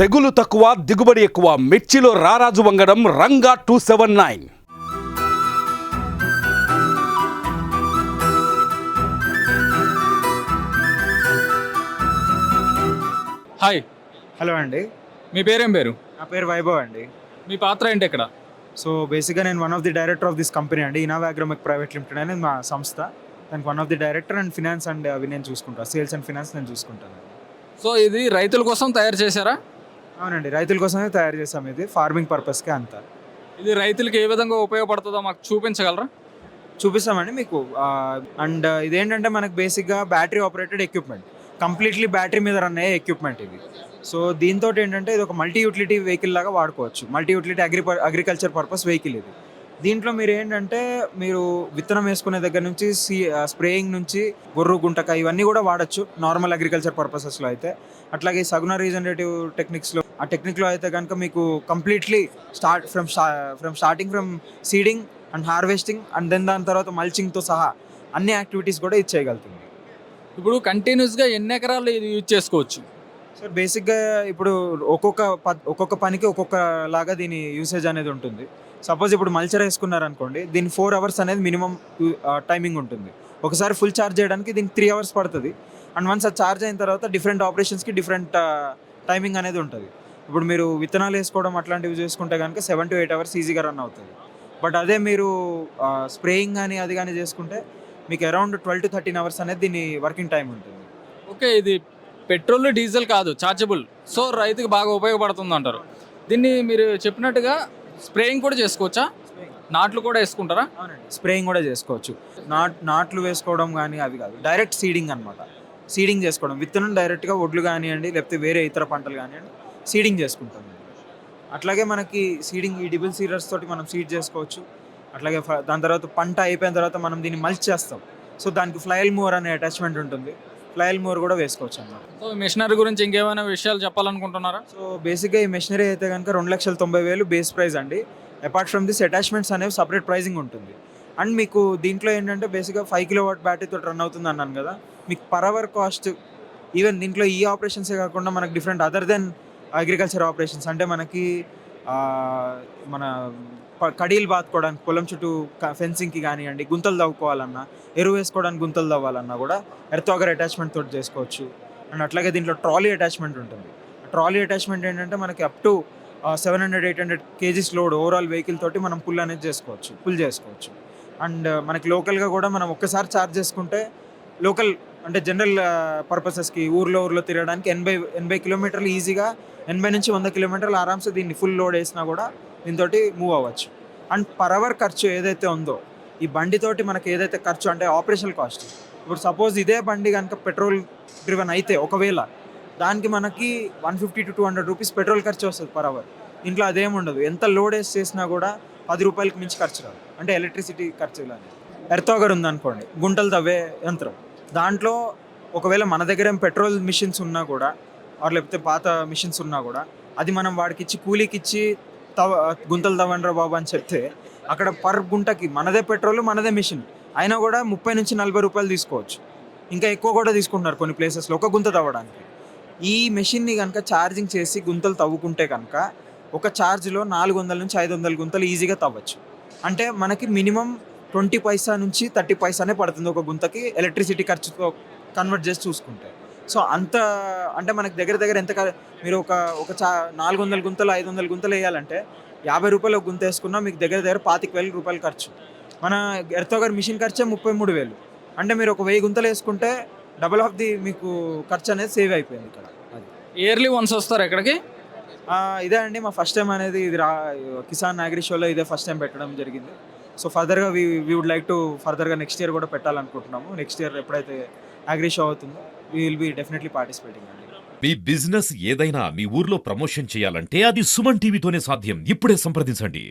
తెగులు తక్కువ దిగుబడి ఎక్కువ. మిర్చిలో రారాజు వంగడం Ranga two seven nine. Hi. Hello అండి. మీ పేరేం పేరు? నా పేరు వైభవ్ అండి. మీ పాత్ర ఏంటి ఇక్కడ? సో బేసిక్గా నేను one of the director of this company అండి. ఇనావాగ్రమిక్ ప్రైవేట్ లిమిటెడ్ అనేది మా సంస్థ. దానికి one of the director and finance and అవి నేను చూసుకుంటాను సేల్స్ అండ్ ఫినాన్స్ నేను చూసుకుంటాను. సో ఇది రైతుల కోసం తయారు చేశారా? అవునండి రైతుల కోసమే తయారు చేసాం ఇది ఫార్మింగ్ పర్పస్కే అంతా. ఇది రైతులకి ఏ విధంగా ఉపయోగపడుతుందో మాకు చూపించగలరా? చూపిస్తామండి మీకు అండ్ ఇదేంటంటే మనకు బేసిక్గా battery operated equipment completely battery మీద రన్ అయ్యే ఎక్విప్మెంట్ ఇది. సో దీంతో ఏంటంటే ఇది ఒక మల్టీ యూటిలిటీ వెహికల్ లాగా వాడుకోవచ్చు multi utility agri agriculture purpose vehicle ఇది. దీంట్లో మీరు ఏంటంటే మీరు విత్తనం వేసుకునే దగ్గర నుంచి సీ స్ప్రేయింగ్ నుంచి గొర్రు గుంటక ఇవన్నీ కూడా వాడచ్చు నార్మల్ అగ్రికల్చర్ పర్పసెస్లో అయితే. అట్లాగే సగుణ రీజనరేటివ్ టెక్నిక్స్లో ఆ టెక్నిక్లో అయితే కనుక మీకు completely start from from starting from seeding and harvesting and then దాని తర్వాత మల్చింగ్తో సహా అన్ని యాక్టివిటీస్ కూడా ఇది చేయగలుగుతుంది. ఇప్పుడు కంటిన్యూస్గా ఎన్ని ఎకరాలు ఇది యూజ్ చేసుకోవచ్చు? సార్ బేసిక్గా ఇప్పుడు ఒక్కొక్క ప- ఒక్కొక్క పనికి ఒక్కొక్క లాగా దీని యూసేజ్ అనేది ఉంటుంది. సపోజ్ ఇప్పుడు మల్చర్ వేసుకున్నారు అనుకోండి దీని ఫోర్ అవర్స్ అనేది మినిమం టైమింగ్ ఉంటుంది. ఒకసారి ఫుల్ ఛార్జ్ చేయడానికి దీనికి త్రీ అవర్స్ పడుతుంది. అండ్ వన్స్ అది ఛార్జ్ అయిన తర్వాత డిఫరెంట్ ఆపరేషన్స్కి డిఫరెంట్ టైమింగ్ అనేది ఉంటుంది. ఇప్పుడు మీరు విత్తనాలు వేసుకోవడం అట్లాంటివి చేసుకుంటే కనుక సెవెన్ టు ఎయిట్ అవర్స్ ఈజీగా రన్ అవుతుంది. బట్ అదే మీరు స్ప్రేయింగ్ కానీ అది కానీ చేసుకుంటే మీకు around twelve to thirteen hours అనేది దీని వర్కింగ్ టైం ఉంటుంది. ఓకే ఇది పెట్రోల్ డీజిల్ కాదు చార్జబుల్ సో రైతుకు బాగా ఉపయోగపడుతుంది అంటారు దీన్ని మీరు చెప్పినట్టుగా స్ప్రేయింగ్ కూడా చేసుకోవచ్చా? నాట్లు కూడా వేసుకుంటారా? స్ప్రేయింగ్ కూడా చేసుకోవచ్చు. నాట్ నాట్లు వేసుకోవడం కానీ అది కాదు. డైరెక్ట్ సీడింగ్ అనమాట సీడింగ్ చేసుకోవడం. విత్తనం డైరెక్ట్గా ఒడ్లు కానివ్వండి లేకపోతే వేరే ఇతర పంటలు కానివ్వండి సీడింగ్ చేసుకుంటాం అట్లాగే మనకి సీడింగ్ ఈ డిబుల్ సీడర్స్ తోటి మనం సీడ్ చేసుకోవచ్చు. అట్లాగే దాని తర్వాత పంట అయిపోయిన తర్వాత మనం దీన్ని మల్చ్ చేస్తాం. సో దానికి ఫ్లైల్ మూవర్ అనే అటాచ్మెంట్ ఉంటుంది. ఫ్లైల్ మోర్ కూడా వేసుకోవచ్చు అన్నమాట సో మిషనరీ గురించి ఇంకేమైనా విషయాలు చెప్పాలనుకుంటున్నారా? సో బేసిక్గా ఈ మెషినరీ అయితే కనుక రెండు లక్షల తొంభై వేలు బేస్ ప్రైస్ అండి. అపార్ట్ ఫ్రమ్ దిస్ అటాచ్మెంట్స్ అనేవి సపరేట్ ప్రైజింగ్ ఉంటుంది. అండ్ మీకు దీంట్లో ఏంటంటే బేసిక్గా ఫైవ్ కిలో వాట్ బ్యాటరీతో రన్ అవుతుంది అన్నాను కదా. మీకు పర్ అవర్ కాస్ట్ ఈవెన్ దీంట్లో ఈ ఆపరేషన్సే కాకుండా మనకి different other than agriculture operations అంటే మనకి మన కడీలు బాతుకోవడానికి పొలం చుట్టూ ఫెన్సింగ్కి కానివ్వండి గుంతలు తవ్వుకోవాలన్నా ఎరువు వేసుకోవడానికి గుంతలు తవ్వాలన్నా కూడా ఎర్తోగర్ అటాచ్మెంట్ తోటి చేసుకోవచ్చు. అండ్ అట్లాగే దీంట్లో ట్రాలీ అటాచ్మెంట్ ఉంటుంది. ట్రాలీ అటాచ్మెంట్ ఏంటంటే మనకి up to seven hundred eight hundred kgs load overall vehicle తోటి మనం పుల్ అనేది చేసుకోవచ్చు పుల్ చేసుకోవచ్చు. అండ్ మనకి లోకల్గా కూడా మనం ఒక్కసారి ఛార్జ్ చేసుకుంటే లోకల్ అంటే జనరల్ పర్పసెస్కి ఊర్లో ఊర్లో తిరగడానికి ఎనభై ఎనభై కిలోమీటర్లు ఈజీగా ఎనభై నుంచి వంద కిలోమీటర్లు ఆరామ్సే దీన్ని ఫుల్ లోడ్ వేసినా కూడా దీంతో మూవ్ అవ్వచ్చు. అండ్ పర్ అవర్ ఖర్చు ఏదైతే ఉందో ఈ బండితోటి మనకి ఏదైతే ఖర్చు అంటే ఆపరేషనల్ కాస్ట్ ఇప్పుడు సపోజ్ ఇదే బండి కనుక పెట్రోల్ డ్రివెన్ అయితే ఒకవేళ దానికి మనకి one fifty to two hundred rupees petrol ఖర్చు వస్తుంది పర్ అవర్ ఇంట్లో అదేం ఉండదు. ఎంత లోడ్ వేసి చేసినా కూడా పది రూపాయలకి మించి ఖర్చు రాదు. అంటే ఎలక్ట్రిసిటీ ఖర్చు ఇలా ఎర్తోగర్ ఉందనుకోండి గుంటలు తవ్వే యంత్రం. దాంట్లో ఒకవేళ మన దగ్గర పెట్రోల్ మిషన్స్ ఉన్నా కూడా ఆర్ లేకపోతే పాత మిషన్స్ ఉన్నా కూడా అది మనం వాడికి ఇచ్చి కూలీకి ఇచ్చి తవ గుంతలు తవ్వండ్రా బాబు అని చెప్తే అక్కడ పర్ గుంటకి మనదే పెట్రోల్ మనదే మిషన్. అయినా కూడా ముప్పై నుంచి నలభై రూపాయలు తీసుకోవచ్చు. ఇంకా ఎక్కువ కూడా తీసుకుంటున్నారు కొన్ని ప్లేసెస్లో ఒక గుంత తవ్వడానికి. ఈ మెషిన్ని కనుక ఛార్జింగ్ చేసి గుంతలు తవ్వుకుంటే కనుక ఒక ఛార్జ్లో నాలుగు వందల నుంచి ఐదు వందల గుంతలు ఈజీగా తవ్వచ్చు. అంటే మనకి మినిమం ట్వంటీ పైసా నుంచి థర్టీ పైసానే పడుతుంది ఒక గుంతకి ఎలక్ట్రిసిటీ ఖర్చుతో కన్వర్ట్ చేసి చూసుకుంటే. సో అంత అంటే మనకి దగ్గర దగ్గర ఎంత మీరు ఒక ఒక చా నాలుగు వందల గుంతలు ఐదు వందల గుంతలు వేయాలంటే యాభై రూపాయలు ఒక గుంత వేసుకున్నా మీకు దగ్గర దగ్గర పాతిక వేల రూపాయలు ఖర్చు. మన ఎర్తోగర్ మిషన్ ఖర్చే ముప్పై మూడు వేలు. అంటే మీరు ఒక వెయ్యి గుంతలు వేసుకుంటే డబుల్ ఆఫ్ ది మీకు ఖర్చు అనేది సేవ్ అయిపోయింది ఇక్కడ. అది. ఇయర్లీ వన్స్ వస్తారు ఇక్కడికి ఆ, ఇదే అండి మా ఫస్ట్ టైం అనేది ఇది రా కిసాన్ అగ్రి షోలో ఇదే ఫస్ట్ టైం పెట్టడం జరిగింది. సో ఫర్దర్గా we we would like to ఫర్దర్గా నెక్స్ట్ ఇయర్ కూడా పెట్టాలనుకుంటున్నాము. నెక్స్ట్ ఇయర్ ఎప్పుడైతే అగ్రి షో అవుతుందో. We will be definitely participating అండి మీ బిజినెస్ ఏదైనా మీ ఊర్లో ప్రమోషన్ చేయాలంటే అది సుమన్ టీవీతోనే సాధ్యం. ఇప్పుడే సంప్రదించండి.